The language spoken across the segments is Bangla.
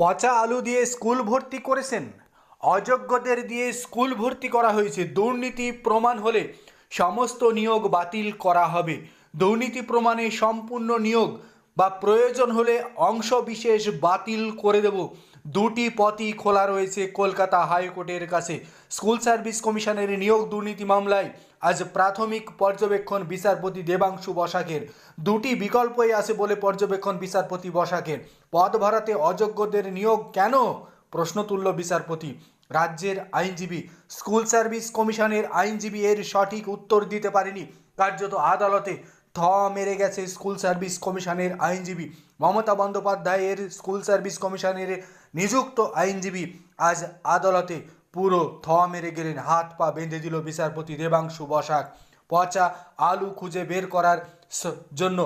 পচা আলু দিয়ে স্কুল ভর্তি করেছেন। অযোগ্যদের দিয়ে স্কুল ভর্তি করা হয়েছে। দুর্নীতি প্রমাণ হলে সমস্ত নিয়োগ বাতিল করা হবে। দুর্নীতি প্রমাণে সম্পূর্ণ নিয়োগ বা প্রয়োজন হলে অংশ বিশেষ বাতিল করে দেব। দুটি পথই খোলা রয়েছে কলকাতা হাইকোর্টের কাছে। স্কুল সার্ভিস কমিশনের নিয়োগ দুর্নীতি মামলায় আজ প্রাথমিক পর্যবেক্ষণ বিচারপতি দেবাংশু বসাকের। দুটি বিকল্পই আছে বলে পর্যবেক্ষণ বিচারপতি বসাকের। পদ ভরাতে অযোগ্যদের নিয়োগ কেন? প্রশ্ন তুলল বিচারপতি। রাজ্যের আইনজীবী, স্কুল সার্ভিস কমিশনের আইনজীবী এর সঠিক উত্তর দিতে পারেনি কার্যত আদালতে। থ মেরে গেছে স্কুল সার্ভিস কমিশনের আইনজীবী। মমতা বন্দ্যোপাধ্যায়ের স্কুল সার্ভিস কমিশনের নিযুক্ত আইনজীবী আজ আদালতে পুরো থ মেরে গেলেন। হাত পা বেঁধে দিল বিচারপতি দেবাংশু বসাক। পচা আলু খুঁজে বের করার জন্য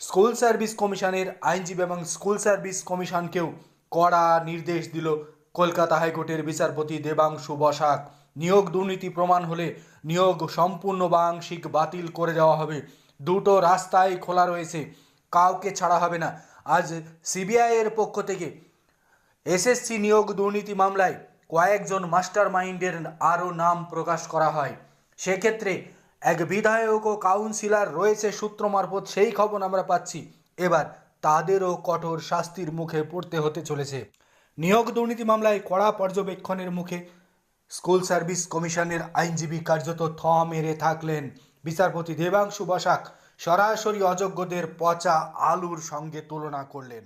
স্কুল সার্ভিস কমিশনের আইনজীবী এবং স্কুল সার্ভিস কমিশনকেও কড়া নির্দেশ দিল কলকাতা হাইকোর্টের বিচারপতি দেবাংশু বসাক। নিয়োগ দুর্নীতি প্রমাণ হলে নিয়োগ সম্পূর্ণ বা আংশিক বাতিল করে দেওয়া হবে। দুটো রাস্তাই খোলা রয়েছে। কাউকে ছাড়া হবে না। আজ সিবিআই এর পক্ষ থেকে এসএসসি নিয়োগ দুর্নীতি মামলায় কয়েকজন মাস্টার মাইন্ডের আরও নাম প্রকাশ করা হয়। সেক্ষেত্রে এক বিধায়ক ও কাউন্সিলর রয়েছে সূত্র মারফত, সেই খবর আমরা পাচ্ছি। এবার তাদেরও কঠোর শাস্তির মুখে পড়তে হতে চলেছে। নিয়োগ দুর্নীতি মামলায় কড়া পর্যবেক্ষণের মুখে স্কুল সার্ভিস কমিশনের আইনজীবী কার্যত থ মেরে থাকলেন। বিচারপতি দেবাংশু বসাক সরাসরি অযোগ্যদের পচা আলুর সঙ্গে তুলনা করলেন।